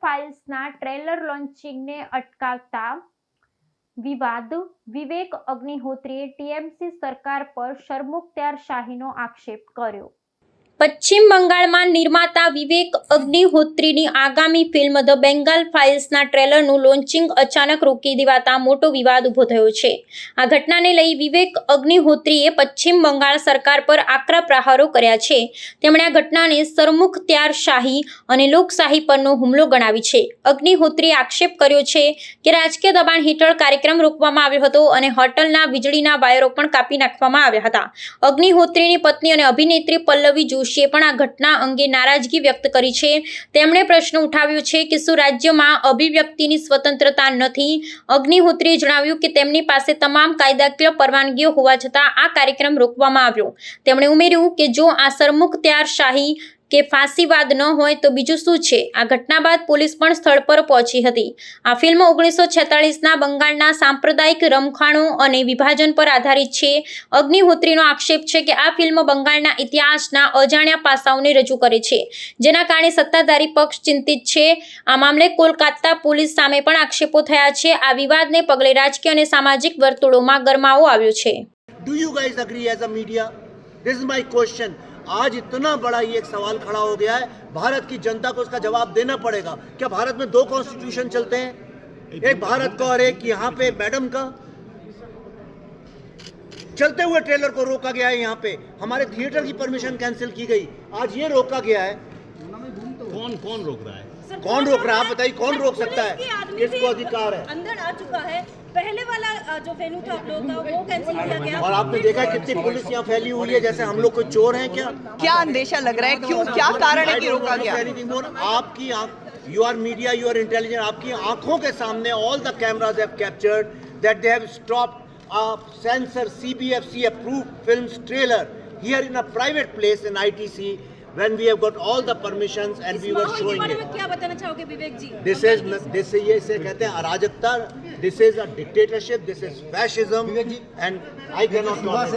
ફાઇલ્સના trailer લોન્ચિંગને અટકાવતા વિવાદ વિવેક અગ્નિહોત્રીએ TMC સરકાર પર શરમુખત્યાર શાહીનો આક્ષેપ કર્યો. પશ્ચિમ બંગાળમાં નિર્માતા વિવેક અગ્નિહોત્રીની આગામી ફિલ્મ ધ બેંગાલ ફાઇલ્સના ટ્રેલરનું લોન્ચિંગ અચાનક રોકી દેવાતા મોટો વિવાદ ઊભો થયો છે. આ ઘટનાને લઈ વિવેક અગ્નિહોત્રીએ પશ્ચિમ બંગાળ સરકાર પર આકરા પ્રહારો કર્યા છે. તેમણે આ ઘટનાને સરમુખત્યાર શાહી અને લોકશાહી પરનો હુમલો ગણાવી છે. અગ્નિહોત્રીએ આક્ષેપ કર્યો છે કે રાજકીય દબાણ હેઠળ કાર્યક્રમ રોકવામાં આવ્યો હતો અને હોટલના વીજળીના વાયરો પણ કાપી નાખવામાં આવ્યા હતા. અગ્નિહોત્રીની પત્ની અને અભિનેત્રી પલ્લવી જોશીએ પણ આ ઘટના અંગે નારાજગી વ્યક્ત કરી છે. તેમણે પ્રશ્ન ઉઠાવ્યો છે કે શું રાજ્યમાં અભિવ્યક્તિની સ્વતંત્રતા નથી? અગ્નિહોત્રીએ જણાવ્યું કે તેમની પાસે તમામ કાયદાકીય પરવાનગીઓ હોવા છતાં આ કાર્યક્રમ રોકવામાં આવ્યો. તેમણે ઉમેર્યું કે જો આ સરમુખત્યાર શાહી કે ફાંસીવાદ ન હોય તો બીજું શું છે? આ ઘટના બાદ પોલીસ પણ સ્થળ પર પહોંચી હતી. આ ફિલ્મ ઓગણીસો છેતાળીસના બંગાળના સાંપ્રદાયિક રમખાણો અને વિભાજન પર આધારિત છે. અગ્નિહોત્રીનો આક્ષેપ છે કે આ ફિલ્મ બંગાળના ઇતિહાસના અજાણ્યા પાસાઓને રજૂ કરે છે, જેના કારણે સત્તાધારી પક્ષ ચિંતિત છે. આ મામલે કોલકાતા પોલીસ સામે પણ આક્ષેપો થયા છે. આ વિવાદને પગલે રાજકીય અને સામાજિક વર્તુળોમાં ગરમાવો આવ્યો છે. Do you guys agree as a media? This is my question. आज इतना बड़ा ये एक सवाल खड़ा हो गया है भारत की जनता को इसका जवाब देना पड़ेगा। क्या भारत में दो कॉन्स्टिट्यूशन चलते हैं? एक भारत का और एक यहाँ पे मैडम का। चलते हुए ट्रेलर को रोका गया है यहाँ पे। हमारे थिएटर की परमिशन कैंसिल की गई। आज ये रोका गया है। कौन कौन रोक रहा है? कौन रोक रहा है? आप बताइए, कौन रोक सकता है? किसको अधिकार है? अंदर आ चुका है। पहले वाला जो वेन्यू था आप लोगों का वो कैंसिल किया गया। और आपने देखा कितनी पुलिस यहाँ फैली हुई है जैसे हम लोग कोई चोर हैं क्या? क्या अंदेशा लग रहा है? क्यों? क्या कारण है कि रोका गया. आपकी you are media you are intelligent आपकी आँखों के सामने all the cameras have captured that they have stop a censor CBFC approved films trailer here in a private place in ITC when we have got all the permissions and इस we were माहौल के showing बारे it. में क्या बताना चाहोगे विवेक जी This is this ये इसे कहते हैं अराजकता. This is a dictatorship. This is fascism. And I cannot tolerate.